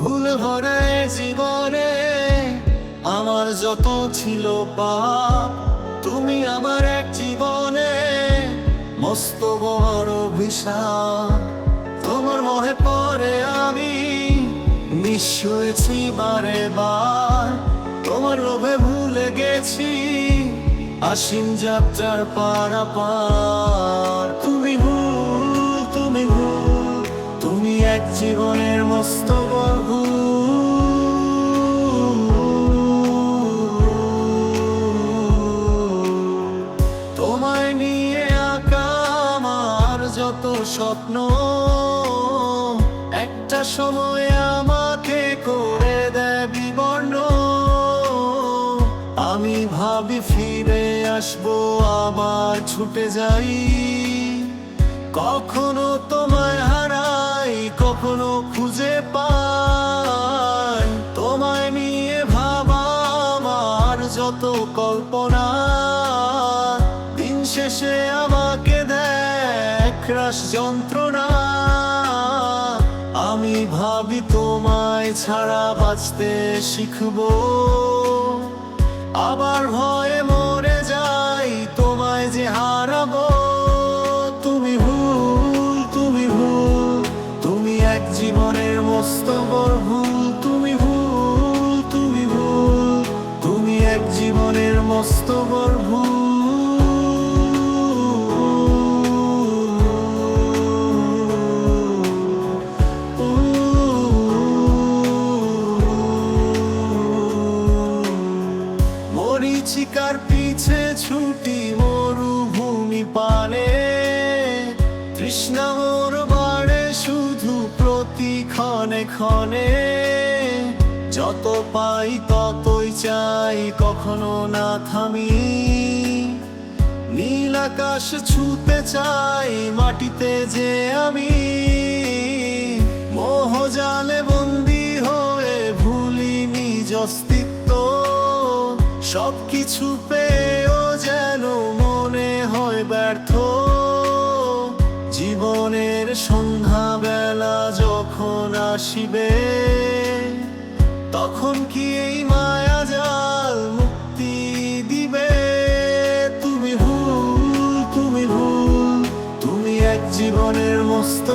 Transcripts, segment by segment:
ভুল ভরে জীবনে আমার যত ছিল পাপ, তুমি আমার এক জীবনে মস্ত বড় বিষাদ। তোমার মহে পরে আমি নিঃস্ব হয়েছি বারে বার। তোমার লোভে ভুলে গেছি, আসিম যাত্রার পারাপার। স্বপ্ন। একটা সময় আমাকে করে দেয় বিবর্ণ আমি ভাবি ফিরে আসব, আবার ছুটে যাই। কখনো তোমায় হারাই, কখনো খুঁজে পাই। তোমায় নিয়ে ভাবা আমার যত কল্পনা, দিন শেষে আমাকে রাস যন্ত্রণা। আমি ভাবি তোমায় ছাড়া বাঁচতে শিখব। আবার ভয়ে মরে যাই, তোমায় যে হারাবো। তুমি ভুল তুমি ভুল, তুমি এক জীবনের মস্ত ভুল তুমি ভুল তুমি ভুল, তুমি এক জীবনের মস্ত ভুল তৃষ্ণা মোর বাড়ে শুধু প্রতি ক্ষণে। ক্ষণে যত পাই ততই চাই কখনো না থামি। নীল আকাশ ছুতে চাই মাটিতে যে আমি। মোহজালে বন্দি হয়ে ভুলি নিজ অস্তিত্ব। সবকিছু পেয়েও যেন মনে হয় ব্যর্থ জীবনের সন্ধ্যা বেলা যখন আসিবে, তখন কি এই মায়া জাল মুক্তি দিবে? তুমি ভুল তুমি ভুল, তুমি এক জীবনের মস্ত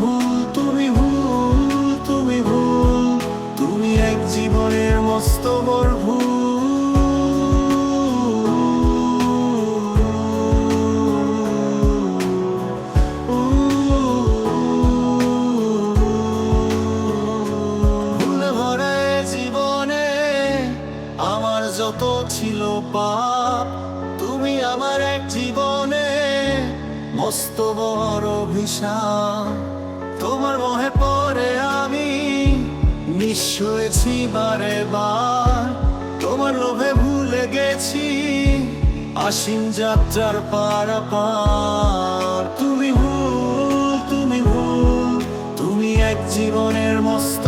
ভুল, তুমি ভুল তুমি ভুল, তুমি এক জীবনের মস্ত ভুল। যত ছিল পাপ, তুমি আমার এক জীবনে মস্ত বড় ভিসা তোমার মোহে পরে আমি নিঃস্ব হয়েছি বারে বার। তোমার লোভে ভুলে গেছি আসিম যাত্রার পারাপার। তুমি ভুল তুমি ভুল, তুমি এক জীবনের মস্ত